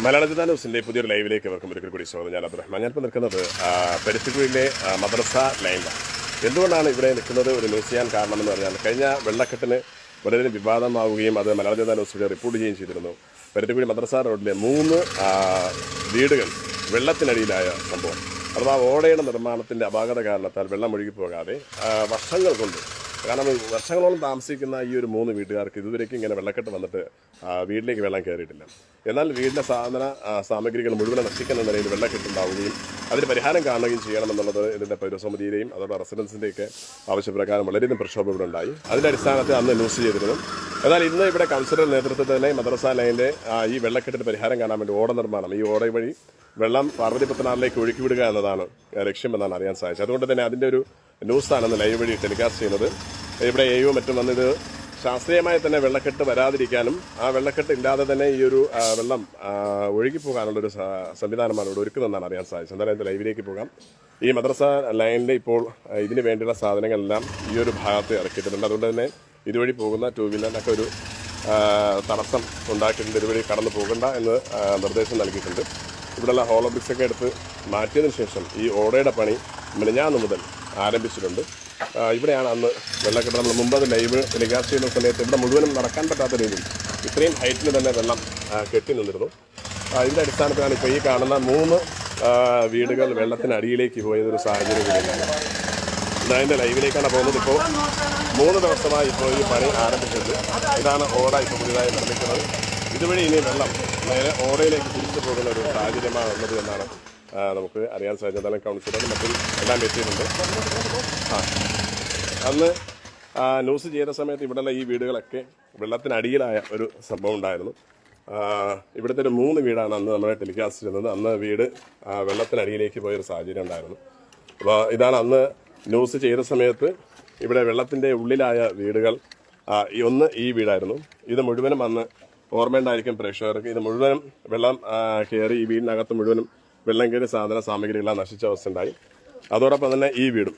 മലയാള ന്യൂസിന്റെ പുതിയൊരു ലൈവിലേക്ക് അവർക്കും ഒരിക്കൽ കൂടി സ്വാഗതം. ഞാൻ അബ്ദുറഹ്മാൻ. ഞാനിപ്പോൾ നിൽക്കുന്നത് ആ, മദ്രസ ലൈനിലാണ്. എന്തുകൊണ്ടാണ് ഇവിടെ നിൽക്കുന്നത് ഒരു ന്യൂസ് ചെയ്യാൻ കാരണമെന്ന് പറഞ്ഞാൽ കഴിഞ്ഞ വെള്ളക്കെട്ടിന് വളരെ വിവാദമാവുകയും അത് മലയാള ജനതാ ന്യൂസിലൂടെ റിപ്പോർട്ട് ചെയ്യുകയും ചെയ്തിരുന്നു. പെരുത്തിക്കുഴി മദ്രസ റോഡിലെ മൂന്ന് വീടുകൾ വെള്ളത്തിനടിയിലായ സംഭവം. അഥവാ ഓടയുടെ നിർമ്മാണത്തിന്റെ അപാകത കാരണത്താൽ വെള്ളം ഒഴുകിപ്പോകാതെ വർഷങ്ങൾ കൊണ്ട് കാരണം വർഷങ്ങളോളം താമസിക്കുന്ന ഈ ഒരു മൂന്ന് വീട്ടുകാർക്ക് ഇതുവരേക്കും ഇങ്ങനെ വെള്ളക്കെട്ട് വന്നിട്ട് വീട്ടിലേക്ക് വെള്ളം കയറിയിട്ടില്ല. എന്നാൽ വീടിന്റെ സാധന സാമഗ്രികൾ മുഴുവൻ നശിക്കുന്ന നിലയിൽ വെള്ളക്കെട്ടുണ്ടാവുകയും അതിന് പരിഹാരം കാണുകയും ചെയ്യണമെന്നുള്ളത് ഇതിന്റെ പൗരസമിതിയുടെയും അതോടെ റെസിഡൻസിന്റെയൊക്കെ ആവശ്യപ്രകാരം വളരെയധികം പ്രക്ഷോഭം ഇവിടെ ഉണ്ടായി. അതിന്റെ അടിസ്ഥാനത്തിൽ അന്ന് ന്യൂസ് ചെയ്തിരുന്നു. എന്നാൽ ഇന്ന് ഇവിടെ കൗൺസിലർ നേതൃത്വത്തിൽ തന്നെ മദ്രസ ലൈനിലെ ഈ വെള്ളക്കെട്ടിന് പരിഹാരം കാണാൻ വേണ്ടി ഓട നിർമ്മാണം ഈ ഓട വഴി വെള്ളം പാർവതിപുത്തനാറിലേക്ക് ഒഴുക്കി വിടുക എന്നതാണ് ലക്ഷ്യമെന്നാണ് അറിയാൻ സാധിച്ചത്. അതുകൊണ്ട് തന്നെ അതിന്റെ ഒരു ന്യൂസാണ് ഇന്ന് ലൈവ് വഴി ടെലികാസ്റ്റ് ചെയ്യുന്നത്. ഇവിടെ എയോ മറ്റും വന്നിത് ശാസ്ത്രീയമായി തന്നെ വെള്ളക്കെട്ട് വരാതിരിക്കാനും ആ വെള്ളക്കെട്ട് ഇല്ലാതെ തന്നെ ഈ ഒരു വെള്ളം ഒഴുകി ഒഴുകിപ്പോകാനുള്ളൊരു സംവിധാനമാണ് ഇവിടെ ഒരുക്കുന്നതെന്നാണ് അറിയാൻ സാധിച്ചത്. എന്തായാലും ഇത് ലൈവിലേക്ക് പോകാം. ഈ മദ്രസ ലൈനിൽ ഇപ്പോൾ ഇതിന് വേണ്ടിയുള്ള സാധനങ്ങളെല്ലാം ഈ ഒരു ഭാഗത്ത് ഇറക്കിയിട്ടുണ്ട്. അതുകൊണ്ട് തന്നെ ഇതുവഴി പോകുന്ന ടൂ വീലറിനൊക്കെ ഒരു തടസ്സം ഉണ്ടാക്കിയിട്ടുണ്ട്. ഇതുവഴി കടന്നു പോകണ്ട എന്ന് നിർദ്ദേശം നൽകിയിട്ടുണ്ട്. ഇവിടെയുള്ള ഹോളോ ബ്രിക്സൊക്കെ എടുത്ത് മാറ്റിയതിനു ശേഷം ഈ ഓടയുടെ പണി മിനിഞ്ഞാന്ന് മുതൽ ആരംഭിച്ചിട്ടുണ്ട്. ഇവിടെയാണ് അന്ന് വെള്ളക്കെട്ട്. നമ്മൾ മുമ്പ് ലൈവ് ടെലികാസ്റ്റ് ചെയ്യുന്ന സമയത്ത് ഇവിടെ മുഴുവനും നടക്കാൻ പറ്റാത്ത രീതിയിൽ ഇത്രയും ഹൈറ്റിൽ തന്നെ വെള്ളം കെട്ടി നിന്നിരുന്നു. ഇതിന്റെ അടിസ്ഥാനത്തിലാണ് ഇപ്പോൾ ഈ കാണുന്ന മൂന്ന് വീടുകൾ വെള്ളത്തിനടിയിലേക്ക് പോയതൊരു സാഹചര്യം കൂടിയാണ് ഇതിന്റെ ലൈവിലേക്കാണ് പോകുന്നത്. ഇപ്പോൾ മൂന്ന് ദിവസമായി ഇപ്പോൾ ഈ പണി ആരംഭിച്ചത് ഇതാണ് ഓട ഇപ്പോൾ പുതിയതായി നിർമ്മിക്കുന്നത്. ഇതുവഴി ഇനി വെള്ളം നേരെ ഓടയിലേക്ക് തിരിച്ചു പോകുന്ന ഒരു സാഹചര്യമാണ് ഉള്ളത് എന്നാണ് നമുക്ക് അറിയാൻ സാധിച്ചത്. കൗൺസിലർ മറ്റും എല്ലാം എത്തിയിട്ടുണ്ട്. ആ അന്ന് ന്യൂസ് ചെയ്യുന്ന സമയത്ത് ഇവിടെയുള്ള ഈ വീടുകളൊക്കെ വെള്ളത്തിനടിയിലായ ഒരു സംഭവം ഉണ്ടായിരുന്നു. ഇവിടുത്തെ ഒരു മൂന്ന് വീടാണ് അന്ന് നമ്മളെ ടെലികാസ്റ്റ് ചെയ്യുന്നത് അന്ന് വീട് വെള്ളത്തിനടിയിലേക്ക് പോയൊരു സാഹചര്യം ഉണ്ടായിരുന്നു. അപ്പോൾ ഇതാണ് അന്ന് ന്യൂസ് ചെയ്ത സമയത്ത് ഇവിടെ വെള്ളത്തിന്റെ ഉള്ളിലായ വീടുകൾ. ഒന്ന് ഈ വീടായിരുന്നു. ഇത് മുഴുവനും അന്ന് ഓർമ്മയുണ്ടായിരിക്കും പ്രേക്ഷകർക്ക്. ഇത് മുഴുവനും വെള്ളം കയറി ഈ വീടിനകത്ത് മുഴുവനും വെള്ളം കയറി സാധന സാമഗ്രികളെല്ലാം നശിച്ച അവസ്ഥ ഉണ്ടായി അതോടൊപ്പം തന്നെ ഈ വീടും.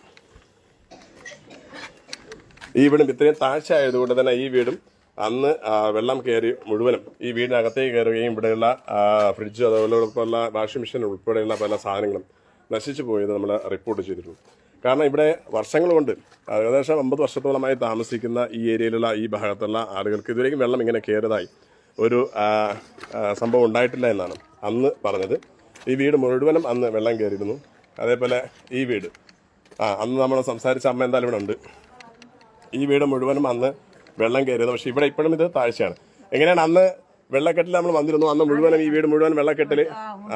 ഈ വീടും ഇത്രയും താഴ്ച ആയതുകൊണ്ട് തന്നെ ഈ വീടും അന്ന് വെള്ളം കയറി മുഴുവനും ഈ വീടിനകത്തേക്ക് കയറുകയും ഇവിടെയുള്ള ഫ്രിഡ്ജ് അതുപോലെയുള്ള വാഷിംഗ് മെഷീൻ ഉൾപ്പെടെയുള്ള പല സാധനങ്ങളും നശിച്ചു പോയത് നമ്മൾ റിപ്പോർട്ട് ചെയ്തിരുന്നു. കാരണം ഇവിടെ വർഷങ്ങൾ കൊണ്ട് ഏകദേശം അമ്പത് വർഷത്തോളമായി താമസിക്കുന്ന ഈ ഏരിയയിലുള്ള ഈ ഭാഗത്തുള്ള ആളുകൾക്ക് ഇതുവരെയും വെള്ളം ഇങ്ങനെ കയറിയതായി ഒരു സംഭവം ഉണ്ടായിട്ടില്ല എന്നാണ് അന്ന് പറഞ്ഞത്. ഈ വീട് മുഴുവനും അന്ന് വെള്ളം കയറിയിരുന്നു. അതേപോലെ ഈ വീട് ആ അന്ന് നമ്മൾ സംസാരിച്ച അമ്മ എന്തായാലും ഇവിടെ ഉണ്ട്. ഈ വീട് മുഴുവനും അന്ന് വെള്ളം കയറിയത്. പക്ഷെ ഇവിടെ ഇപ്പോഴും ഇത് താഴ്ചയാണ്. എങ്ങനെയാണ് അന്ന് വെള്ളക്കെട്ടിൽ നമ്മൾ വന്നിരുന്നു? അന്ന് മുഴുവനും ഈ വീട് മുഴുവൻ വെള്ളക്കെട്ടിൽ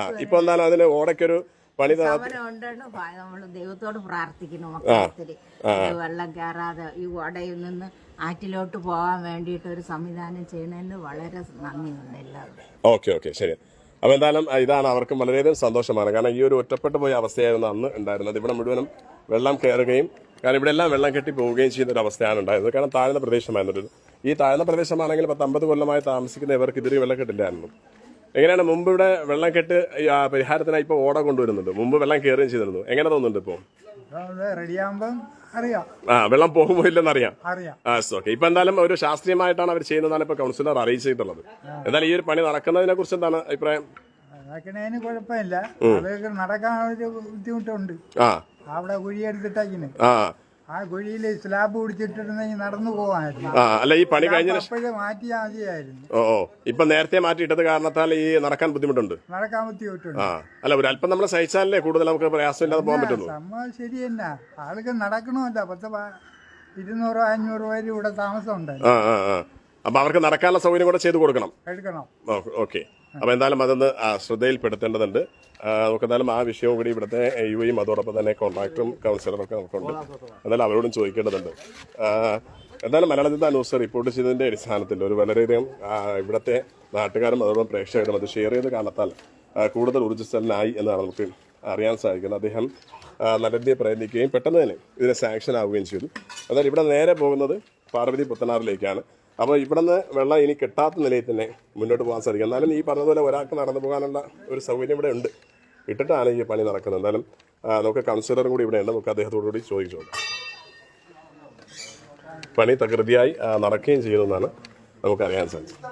ആ ഇപ്പൊ എന്നാലും അതിന് ഓടയ്ക്കൊരു പണി നമ്മൾ ദൈവത്തോട് പ്രാർത്ഥിക്കുന്നു മക്കളത്തിൽ വെള്ളം കയറാതെ ഈ ഓടയിൽ നിന്ന് ആറ്റിലോട്ട് പോകാൻ വേണ്ടിയിട്ട് ഒരു സംവിധാനം ചെയ്യുന്നതിന് വളരെ നന്ദിയുണ്ട് എല്ലാവരും ഓക്കെ ഓക്കെ ശരി. അപ്പൊ എന്തായാലും ഇതാണ് അവർക്കും വളരെയധികം സന്തോഷമാണ്. കാരണം ഈ ഒരു ഒറ്റപ്പെട്ടു പോയ അവസ്ഥയായിരുന്നു അന്ന് ഉണ്ടായിരുന്നത്. ഇവിടെ മുഴുവനും വെള്ളം കയറുകയും കാരണം ഇവിടെ എല്ലാം വെള്ളം കെട്ടി പോവുകയും ചെയ്യുന്ന ഒരു അവസ്ഥയാണ് ഉണ്ടായിരുന്നത്. കാരണം താഴ്ന്ന പ്രദേശമായിരുന്നു. ഈ താഴ്ന്ന പ്രദേശമാണെങ്കിൽ പത്ത് അമ്പത് കൊല്ലമായി താമസിക്കുന്ന ഇവർക്ക് ഇതുവരെ വെള്ളം കെട്ടില്ലായിരുന്നു. എങ്ങനെയാണ് മുമ്പ് ഇവിടെ വെള്ളം കെട്ട് പരിഹാരത്തിനായി ഇപ്പോൾ ഓട കൊണ്ടുവരുന്നുണ്ട് മുമ്പ് വെള്ളം കയറുകയും ചെയ്തിരുന്നു. എങ്ങനെ തോന്നുന്നുണ്ട് ഇപ്പോൾ ആ വെള്ളം പോകുമോ ഇല്ലെന്ന് അറിയാം. ഓക്കെ ഇപ്പൊ എന്തായാലും ഒരു ശാസ്ത്രീയമായിട്ടാണ് അവർ ചെയ്യുന്നതാണ് ഇപ്പൊ കൗൺസിലർ അറിയിച്ചിട്ടുള്ളത്. എന്തായാലും ഈ ഒരു പണി നടക്കുന്നതിനെ കുറിച്ച് എന്താണ് അഭിപ്രായം? നടക്കണേന് കുഴപ്പമില്ല. നടക്കാൻ ഒരു ബുദ്ധിമുട്ടുണ്ട്. ആ. അവിടെ കുഴിയെടുത്തിട്ടേക്കിന് ആ. ആ കുഴിയിൽ സ്ലാബ് പിടിച്ചിട്ടിരുന്നെങ്കിൽ നടന്നു പോകാമായിരുന്നു ആ അല്ല ഈ പണി കഴിഞ്ഞ അപ്പോഴേ മാറ്റിയാൽ മതിയായിരുന്നു. ഓ ഓ. ഇപ്പൊ നേരത്തെ മാറ്റിയിട്ടത് കാരണത്താൽ ഈ നടക്കാൻ ബുദ്ധിമുട്ടുണ്ട്. നടക്കാൻ ബുദ്ധിമുട്ടുണ്ട്. ആ. അല്ല ഒരു അല്പം നമ്മൾ സഹിച്ചാലേ കൂടുതൽ നമുക്ക് പ്രയാസമില്ലാതെ പോകാൻ പറ്റുള്ളൂ. സംഭവം ശരി തന്നെ ആൾക്ക് നടക്കണമല്ല. പത്ത് ഇരുന്നൂറോ അഞ്ഞൂറോ പേര് ഇവിടെ താമസം ഉണ്ടായിരുന്നു അപ്പൊ അവർക്ക് നടക്കാനുള്ള സൗകര്യം കൂടെ ചെയ്തു കൊടുക്കണം. എടുക്കണം. ഓക്കെ. അപ്പൊ എന്തായാലും അതൊന്ന് ശ്രദ്ധയിൽപ്പെടുത്തേണ്ടതുണ്ട്. നമുക്ക് എന്തായാലും ആ വിഷയവും കൂടി ഇവിടുത്തെ യുവയും അതോടൊപ്പം തന്നെ കോൺട്രാക്ടറും കൗൺസിലറും ഒക്കെ നമുക്കുണ്ട്. എന്തായാലും അവരോടും ചോദിക്കേണ്ടതുണ്ട്. എന്തായാലും മലയാളത്തിൽ ന്യൂസ് റിപ്പോർട്ട് ചെയ്തതിന്റെ അടിസ്ഥാനത്തിൽ ഒരു വളരെയധികം ഇവിടുത്തെ നാട്ടുകാരും അതോടൊപ്പം പ്രേക്ഷകരും അത് ഷെയർ ചെയ്ത് കാണത്താൽ കൂടുതൽ ഊർജസ്വലനായി എന്നാണ് നമുക്ക് അറിയാൻ സാധിക്കുന്നത്. അദ്ദേഹം നല്ല രീതിയിൽ പ്രയത്നിക്കുകയും പെട്ടെന്ന് തന്നെ ഇതിനെ സാങ്ഷൻ ആവുകയും ചെയ്തു. എന്നാൽ ഇവിടെ നേരെ പോകുന്നത് പാർവതി പുത്തനാറിലേക്കാണ്. അപ്പോൾ ഇവിടെ നിന്ന് വെള്ളം ഇനി കിട്ടാത്ത നിലയിൽ തന്നെ മുന്നോട്ട് പോകാൻ സാധിക്കും. എന്നാലും ഈ പറഞ്ഞതുപോലെ ഒരാൾക്ക് നടന്നു പോകാനുള്ള ഒരു സൗകര്യം ഇവിടെ ഉണ്ട്. ഇട്ടിട്ടാണ് ഈ പണി നടക്കുന്നത്. എന്തായാലും നമുക്ക് കൗൺസിലറും കൂടി ഇവിടെ ഉണ്ട്. നമുക്ക് അദ്ദേഹത്തോടു കൂടി ചോദിച്ചു പണി തകൃതിയായി നടക്കുകയും ചെയ്യുന്നതെന്നാണ് നമുക്കറിയാൻ സാധിച്ചത്.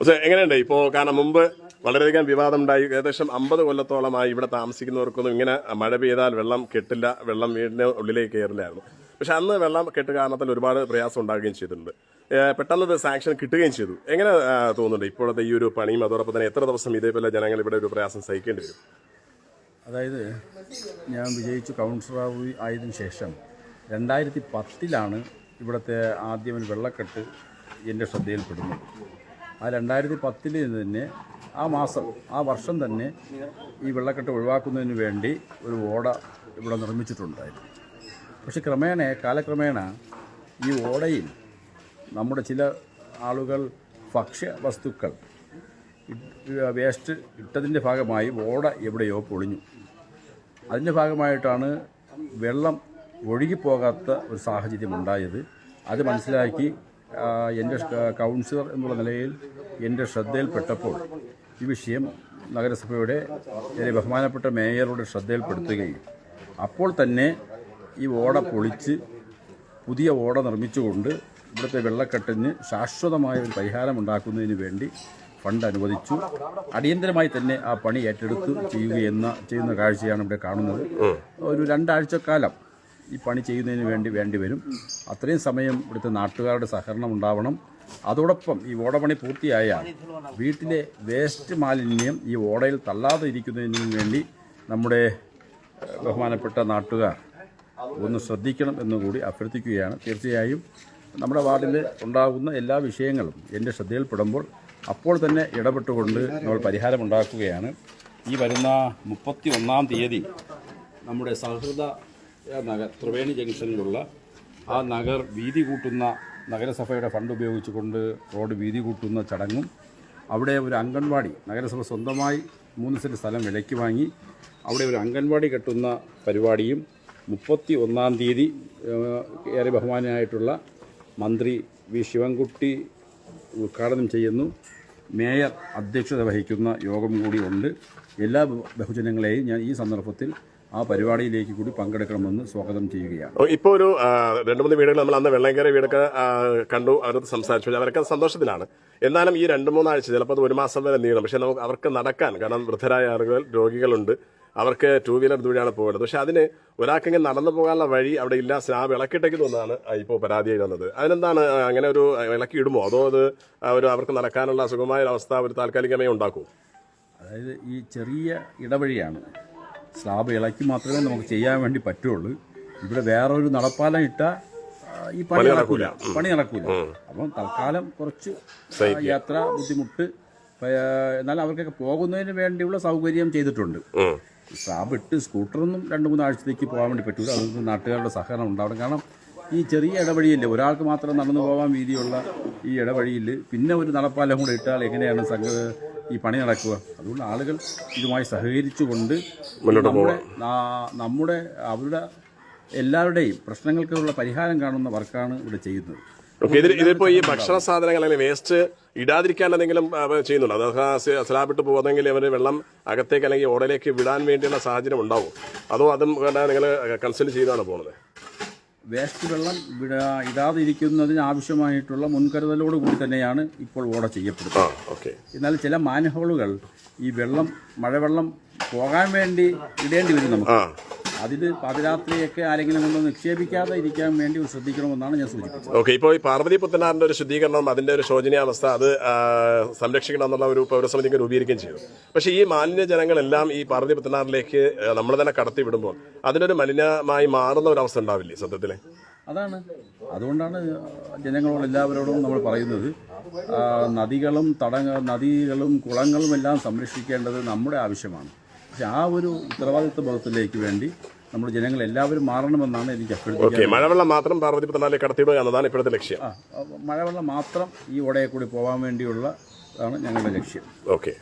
പക്ഷേ എങ്ങനെയുണ്ട്? ഇപ്പോൾ കാരണം മുമ്പ് വളരെയധികം വിവാദം ഉണ്ടായി. ഏകദേശം അമ്പത് കൊല്ലത്തോളമായി ഇവിടെ താമസിക്കുന്നവർക്കൊന്നും ഇങ്ങനെ മഴ പെയ്താൽ വെള്ളം കെട്ടില്ല വെള്ളം വീടിന് ഉള്ളിലേക്ക് കയറില്ലായിരുന്നു. പക്ഷെ അന്ന് വെള്ളം കെട്ട് കാരണത്തിൽ ഒരുപാട് പ്രയാസം ഉണ്ടാകുകയും ചെയ്തിട്ടുണ്ട്. ഏഹ് പെട്ടെന്ന് ഇത് സാങ്ഷൻ കിട്ടുകയും ചെയ്തു. എങ്ങനെ തോന്നുന്നുണ്ട്? ഇപ്പോഴത്തെ ഈ ഒരു പണിയും അതോടൊപ്പം തന്നെ എത്ര ദിവസം ഇതേപോലെ ജനങ്ങൾ ഇവിടെ ഒരു പ്രയാസം സഹിക്കേണ്ടി വരും? അതായത് ഞാൻ വിജയിച്ചു കൗൺസിലർ ആയതിനു ശേഷം രണ്ടായിരത്തി പത്തിലാണ് ഇവിടുത്തെ ആദ്യം വെള്ളക്കെട്ട് എന്റെ ശ്രദ്ധയിൽപ്പെടുന്നത്. ആ രണ്ടായിരത്തി പത്തിൽ തന്നെ ആ മാസം ആ വർഷം തന്നെ ഈ വെള്ളക്കെട്ട് ഒഴിവാക്കുന്നതിന് വേണ്ടി ഒരു ഓട ഇവിടെ നിർമ്മിച്ചിട്ടുണ്ടായിരുന്നു. പക്ഷെ ക്രമേണ കാലക്രമേണ ഈ ഓടയിൽ നമ്മുടെ ചില ആളുകൾ ഭക്ഷ്യ വസ്തുക്കൾ വേസ്റ്റ് ഇട്ടതിന്റെ ഭാഗമായി ഓട എവിടെയോ പൊളിഞ്ഞു. അതിന്റെ ഭാഗമായിട്ടാണ് വെള്ളം ഒഴുകിപ്പോകാത്ത ഒരു സാഹചര്യം ഉണ്ടായത്. അത് മനസ്സിലാക്കി എന്റെ കൗൺസിലർ എന്നുള്ള നിലയിൽ എന്റെ ശ്രദ്ധയിൽപ്പെട്ടപ്പോൾ ഈ വിഷയം നഗരസഭയുടെ ബഹുമാനപ്പെട്ട മേയറുടെ ശ്രദ്ധയിൽപ്പെടുത്തുകയും അപ്പോൾ തന്നെ ഈ ഓട പൊളിച്ച് പുതിയ ഓട നിർമ്മിച്ചുകൊണ്ട് ഇവിടുത്തെ വെള്ളക്കെട്ടിന് ശാശ്വതമായ ഒരു പരിഹാരം ഉണ്ടാക്കുന്നതിന് വേണ്ടി ഫണ്ട് അനുവദിച്ചു. അടിയന്തരമായി തന്നെ ആ പണി ഏറ്റെടുത്ത് ചെയ്യുകയെന്ന ചെയ്യുന്ന കാഴ്ചയാണ് ഇവിടെ കാണുന്നത്. ഒരു രണ്ടാഴ്ചക്കാലം ഈ പണി ചെയ്യുന്നതിന് വേണ്ടി വേണ്ടി വരും. അത്രയും സമയം ഇവിടുത്തെ നാട്ടുകാരുടെ സഹകരണം ഉണ്ടാവണം. അതോടൊപ്പം ഈ ഓടപണി പൂർത്തിയായാൽ വീട്ടിലെ വേസ്റ്റ് മാലിന്യം ഈ ഓടയിൽ തള്ളാതെ ഇരിക്കുന്നതിനു വേണ്ടി നമ്മുടെ ബഹുമാനപ്പെട്ട നാട്ടുകാർ ഒന്ന് ശ്രദ്ധിക്കണം എന്നുകൂടി അഭ്യർത്ഥിക്കുകയാണ്. തീർച്ചയായും നമ്മുടെ വാർഡിൽ ഉണ്ടാകുന്ന എല്ലാ വിഷയങ്ങളും എന്റെ ശ്രദ്ധയിൽപ്പെടുമ്പോൾ അപ്പോൾ തന്നെ ഇടപെട്ടുകൊണ്ട് നമ്മൾ പരിഹാരമുണ്ടാക്കുകയാണ്. ഈ വരുന്ന മുപ്പത്തി ഒന്നാം തീയതി നമ്മുടെ സൗഹൃദ നഗർ ത്രിവേണി ജംഗ്ഷനിലുള്ള ആ നഗർ വീതി കൂട്ടുന്ന നഗരസഭയുടെ ഫണ്ട് ഉപയോഗിച്ചുകൊണ്ട് റോഡ് വീതി കൂട്ടുന്ന ചടങ്ങും അവിടെ ഒരു അംഗൻവാടി നഗരസഭ സ്വന്തമായി മൂന്ന് സെന്റ് സ്ഥലം വിലയ്ക്ക് വാങ്ങി അവിടെ ഒരു അംഗൻവാടി കെട്ടുന്ന പരിപാടിയും മുപ്പത്തി ഒന്നാം തീയതി ഏറെ ബഹുമാനായിട്ടുള്ള മന്ത്രി വി. ശിവൻകുട്ടി ഉദ്ഘാടനം ചെയ്യുന്നു. മേയർ അധ്യക്ഷത വഹിക്കുന്ന യോഗം കൂടി ഉണ്ട്. എല്ലാ ബഹുജനങ്ങളെയും ഞാൻ ഈ സന്ദർഭത്തിൽ ആ പരിപാടിയിലേക്ക് കൂടി പങ്കെടുക്കണമെന്ന് സ്വാഗതം ചെയ്യുകയാണ്. ഇപ്പോൾ ഇപ്പോ ഒരു രണ്ട് മൂന്ന് വീടുകൾ നമ്മൾ അന്ന് വെള്ളയങ്കര വീടൊക്കെ കണ്ടു അവരത് സംസാരിച്ചു. അവരൊക്കെ സന്തോഷത്തിലാണ്. എന്നാലും ഈ രണ്ട് മൂന്നാഴ്ച ചിലപ്പോൾ അത് ഒരു മാസം വരെ നീളും. പക്ഷേ നമുക്ക് അവർക്ക് നടക്കാൻ കാരണം വൃദ്ധരായ ആളുകൾ രോഗികളുണ്ട്. അവർക്ക് ടൂ വീലർ ദൂരെയാണ് പോകേണ്ടത്. പക്ഷെ അതിന് ഒരാൾക്കെങ്കിലും നടന്നു പോകാനുള്ള വഴി അവിടെ ഇല്ല. സ്ലാബ് ഇളക്കിട്ടേക്ക് തോന്നാണ് ഇപ്പോൾ പരാതിയായി വന്നത്. അതിനെന്താണ് അങ്ങനെ ഒരു ഇളക്കി ഇടുമോ? അതോ അത് ഒരു അവർക്ക് നടക്കാനുള്ള സുഖമായ ഒരു അവസ്ഥ ഒരു താൽക്കാലികമായി ഉണ്ടാക്കും അതായത് ഈ ചെറിയ ഇടവഴിയാണ്. സ്ലാബ് ഇളക്കി മാത്രമേ നമുക്ക് ചെയ്യാൻ വേണ്ടി പറ്റുള്ളൂ. ഇവിടെ വേറൊരു നടപ്പാലം ഇട്ട ഈ പണി നടക്കൂല. പണി നടക്കൂല. അപ്പം തൽക്കാലം കുറച്ച് യാത്ര ബുദ്ധിമുട്ട് എന്നാലും എന്നാൽ അവർക്കൊക്കെ പോകുന്നതിന് വേണ്ടിയുള്ള സൗകര്യം ചെയ്തിട്ടുണ്ട്. സ്ലാബ് ഇട്ട് സ്കൂട്ടറൊന്നും രണ്ട് മൂന്ന് ആഴ്ചത്തേക്ക് പോകാൻ വേണ്ടി പറ്റൂല. അതൊന്നും നാട്ടുകാരുടെ സഹകരണം ഉണ്ടാവണം. കാരണം ഈ ചെറിയ ഇടവഴിയില്ലേ ഒരാൾക്ക് മാത്രം നടന്നു പോകാൻ വീതിയുള്ള ഈ ഇടവഴിയിൽ പിന്നെ ഒരു നടപ്പാലം കൂടെ ഇട്ടാൽ എങ്ങനെയാണ് സംഘ ഈ പണി നടക്കുക? അതുകൊണ്ട് ആളുകൾ ഇതുമായി സഹകരിച്ചുകൊണ്ട് നമ്മുടെ നമ്മുടെ അവരുടെ എല്ലാവരുടെയും പ്രശ്നങ്ങൾക്കുള്ള പരിഹാരം കാണുന്ന വർക്കാണ് ഇവിടെ ചെയ്യുന്നത്. ഓക്കെ ഇതിൽ ഇതിപ്പോ ഈ ഭക്ഷണ സാധനങ്ങൾ അല്ലെങ്കിൽ വേസ്റ്റ് ഇടാതിരിക്കാൻ എന്തെങ്കിലും ചെയ്യുന്നുള്ളൂ ചെയ്യുന്നുണ്ടോ? അത് സ്ലാബിട്ട് പോകുന്നെങ്കിൽ അവർ വെള്ളം അകത്തേക്ക് അല്ലെങ്കിൽ ഓടയിലേക്ക് വിടാൻ വേണ്ടിയുള്ള സാഹചര്യം ഉണ്ടാവും. അതോ അതും നിങ്ങൾ കൺസൾട്ട് ചെയ്താണ് പോകുന്നത്? വേസ്റ്റ് വെള്ളം വിടാ ഇടാതിരിക്കുന്നതിന് ആവശ്യമായിട്ടുള്ള മുൻകരുതലോട് കൂടി തന്നെയാണ് ഇപ്പോൾ ഓട ചെയ്യപ്പെടുന്നത്. ഓക്കെ എന്നാൽ ചില മാൻഹോളുകൾ ഈ വെള്ളം മഴവെള്ളം പോകാൻ വേണ്ടി ഇടേണ്ടി വരും നമുക്ക്. അതിൽ പാതിരാത്രിയൊക്കെ ആരെങ്കിലും കൊണ്ട് നിക്ഷേപിക്കാതെ ഇരിക്കാൻ വേണ്ടി ശ്രദ്ധിക്കണമെന്നാണ് ഞാൻ സൂചിപ്പിച്ചത്. ഓക്കെ ഇപ്പോൾ ഈ പാർവതി പുത്തനാറിന്റെ ഒരു ശുദ്ധീകരണം അതിന്റെ ഒരു ശോചനീയാവസ്ഥ അത് സംരക്ഷിക്കണം എന്നുള്ള ഒരു പൗരസമിതിക്ക് രൂപീകരിക്കുകയും ചെയ്തു. പക്ഷേ ഈ മാലിന്യ ജനങ്ങളെല്ലാം ഈ പാർവതി പുത്തനാറിലേക്ക് നമ്മൾ തന്നെ കടത്തി വിടുമ്പോൾ അതിനൊരു മലിനമായി മാറുന്ന ഒരു അവസ്ഥ ഉണ്ടാവില്ലേ സത്യത്തിൽ അതാണ്. അതുകൊണ്ടാണ് ജനങ്ങളോട് എല്ലാവരോടും നമ്മൾ പറയുന്നത് നദികളും തടങ്ങ നദികളും കുളങ്ങളും എല്ലാം സംരക്ഷിക്കേണ്ടത് നമ്മുടെ ആവശ്യമാണ്. പക്ഷെ ആ ഒരു ഉത്തരവാദിത്വ ബോധത്തിലേക്ക് വേണ്ടി നമ്മൾ ജനങ്ങൾ എല്ലാവരും മാറണമെന്നാണ് എനിക്ക് ഓക്കെ മഴവെള്ളം മാത്രം പാർവതി പുത്തനാറിലേക്ക് കടത്തിയിടുക എന്നതാണ് ഇപ്പോഴത്തെ ലക്ഷ്യം. മഴവെള്ളം മാത്രം ഈ ഉടയെ കൂടി പോകാൻ വേണ്ടിയുള്ള താണ് ഞങ്ങളുടെ ലക്ഷ്യം. ഓക്കെ.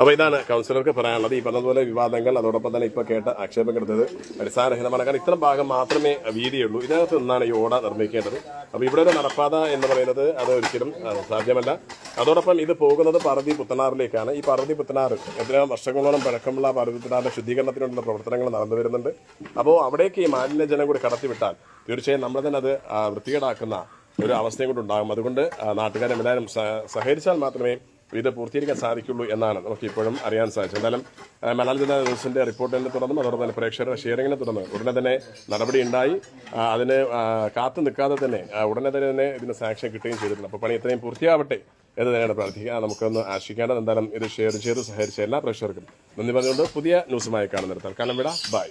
അപ്പോൾ ഇതാണ് കൗൺസിലർക്ക് പറയാനുള്ളത്. ഈ പറഞ്ഞതുപോലെ വിവാദങ്ങൾ അതോടൊപ്പം തന്നെ ഇപ്പോൾ കേട്ട ആക്ഷേപം എടുത്തത് അടിസ്ഥാനരഹിതമാണ് കാരണം ഇത്തരം ഭാഗം മാത്രമേ വീതിയുള്ളൂ. ഇതിനകത്ത് നിന്നാണ് ഈ ഓട നിർമ്മിക്കേണ്ടത്. അപ്പോൾ ഇവിടെ ഒരു നടപ്പാത എന്ന് പറയുന്നത് അത് ഒരിക്കലും സാധ്യമല്ല. അതോടൊപ്പം ഇത് പോകുന്നത് പാർവതി പുത്തനാറിലേക്കാണ്. ഈ പാർവതി പുത്തനാറ് എത്ര വർഷങ്ങളോളം പഴക്കമുള്ള പാർവതി പുത്തനാറിന്റെ ശുദ്ധീകരണത്തിനുള്ള പ്രവർത്തനങ്ങൾ നടന്നു വരുന്നുണ്ട്. അപ്പോൾ അവിടേക്ക് ഈ മാലിന്യജനം കൂടി കടത്തിവിട്ടാൽ തീർച്ചയായും നമ്മൾ തന്നെ അത് വൃത്തികേടാക്കുന്ന ഒരു അവസ്ഥയും കൂടി ഉണ്ടാകും. അതുകൊണ്ട് നാട്ടുകാരും എല്ലാവരും സഹകരിച്ചാൽ മാത്രമേ ഇത് പൂർത്തീകരിക്കാൻ സാധിക്കുള്ളൂ എന്നാണ് നമുക്ക് ഇപ്പോഴും അറിയാൻ സാധിച്ചത്. എന്തായാലും മലയാള ജനത ന്യൂസിന്റെ റിപ്പോർട്ടിനെ തുടർന്നും അതോടൊപ്പം തന്നെ പ്രേക്ഷകരുടെ ഷെയറിങ്ങിനെ തുടർന്ന് ഉടനെ തന്നെ നടപടി ഉണ്ടായി. അതിന് കാത്തു നിൽക്കാതെ തന്നെ ഉടനെ തന്നെ തന്നെ ഇതിന് സാക്ഷ്യം കിട്ടുകയും ചെയ്തിട്ടുണ്ട്. അപ്പോൾ പണി എത്രയും പൂർത്തിയാവട്ടെ എന്ന് തന്നെയാണ് പ്രാർത്ഥിക്കുക. നമുക്കൊന്ന് ആശിക്കേണ്ടത് എന്തായാലും ഇത് ഷെയർ ചെയ്ത് സഹകരിച്ച എല്ലാ പ്രേക്ഷകർക്കും നന്ദി പറഞ്ഞുകൊണ്ട് പുതിയ ന്യൂസുമായി കാണുന്നത് തൽക്കാലം വിട ബൈ.